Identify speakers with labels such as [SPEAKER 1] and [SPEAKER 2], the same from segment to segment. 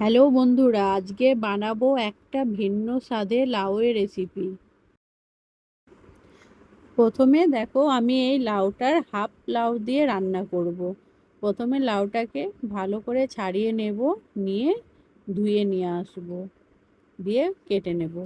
[SPEAKER 1] Hello বন্ধুরা, আজকে বানাবো একটা ভিন্ন স্বাদে লাউয়ের রেসিপি প্রথমে দেখো আমি এই লাউটার হাফ লাউ দিয়ে রান্না করব। প্রথমে লাউটাকে ভালো করে ছাড়িয়ে নেব, নিয়ে ধুয়ে নিয়ে আসব, দিয়ে কেটে নেব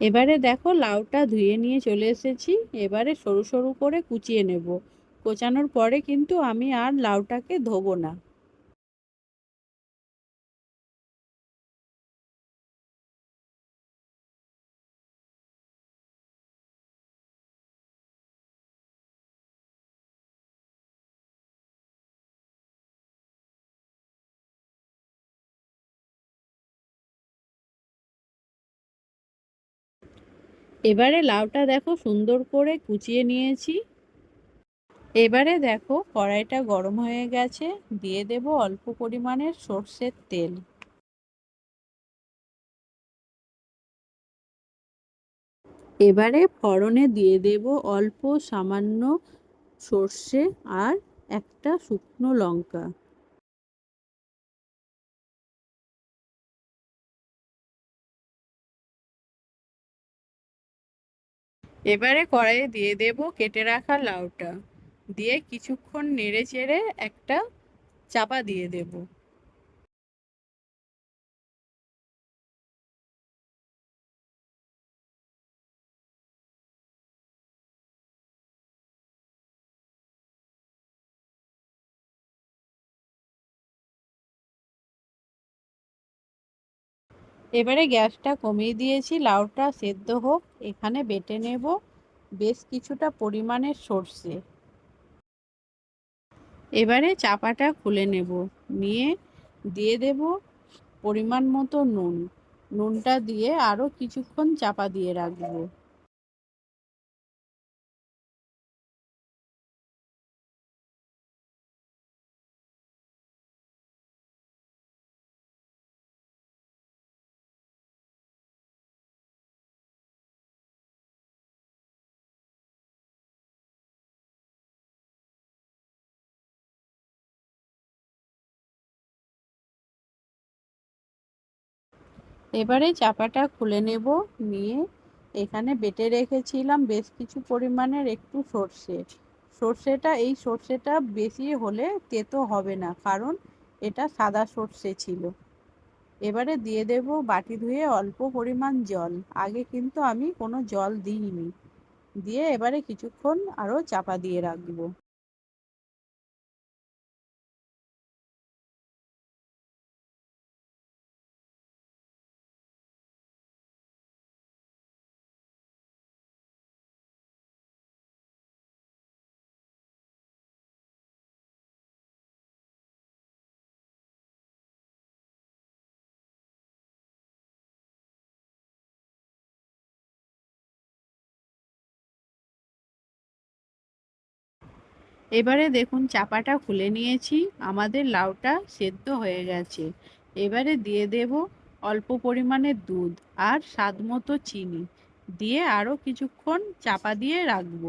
[SPEAKER 1] এবারে দেখো লাউটা ধুয়ে নিয়ে চলে এসেছি। এবারে সরু সরু করে কুচিয়ে নেব। কোচানোর পরে কিন্তু আমি আর লাউটাকে ধোবো না। এবারে লাউটা দেখো সুন্দর করে কুচিয়ে নিয়েছি। এবারে দেখো কড়াইটা গরম হয়ে গেছে, দিয়ে দেব অল্প পরিমাণের সর্ষের তেল। এবারে ফড়নে দিয়ে দেব অল্প সামান্য সর্ষে আর একটা শুকনো লঙ্কা। এবারে কড়াইয়ে দিয়ে দেব কেটে রাখা লাউটা। দিয়ে কিছুক্ষণ নেড়ে চেড়ে একটা চাপা দিয়ে দেব। এবারে গ্যাসটা কমিয়ে দিয়েছি, লাউটা সেদ্ধ হোক, এখানে বেটে নেব বেশ কিছুটা পরিমাণের সর্ষে। এবারে চাপাটা খুলে নেব, নিয়ে দিয়ে দেব পরিমাণ মতো নুন। নুনটা দিয়ে আরও কিছুক্ষণ চাপা দিয়ে রাখব। এবারে চাপাটা খুলে নেব, নিয়ে এখানে বেটে রেখেছিলাম বেশ কিছু পরিমাণের একটু সর্ষে। সর্ষেটা, এই সর্ষেটা বেশি হলে তেতো হবে না, কারণ এটা সাদা সর্ষে ছিল। এবারে দিয়ে দেব বাটি ধুয়ে অল্প পরিমাণ জল। আগে কিন্তু আমি কোনো জল দিইনি। দিয়ে এবারে কিছুক্ষণ আরও চাপা দিয়ে রাখব। এবারে দেখুন চাপাটা খুলে নিয়েছি, আমাদের লাউটা সেদ্ধ হয়ে গেছে। এবারে দিয়ে দেব অল্প পরিমাণে দুধ আর স্বাদ মতো চিনি। দিয়ে আরও কিছুক্ষণ চাপা দিয়ে রাখব।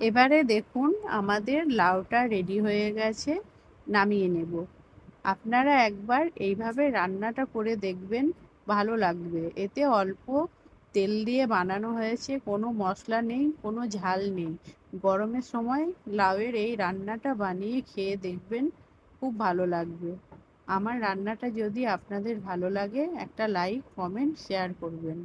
[SPEAKER 1] এবারে দেখুন, আমাদের লাউটা রেডি হয়ে গেছে, নামিয়ে নেব। আপনারা একবার এইভাবে রান্নাটা করে দেখবেন, ভালো লাগবে। এতে অল্প তেল দিয়ে বানানো হয়েছে, কোনো মশলা নেই, কোনো ঝাল নেই। গরমের সময় লাউয়ের এই রান্নাটা বানিয়ে খেয়ে দেখবেন, খুব ভালো লাগবে। আমার রান্নাটা যদি আপনাদের ভালো লাগে, একটা লাইক কমেন্ট শেয়ার করবেন।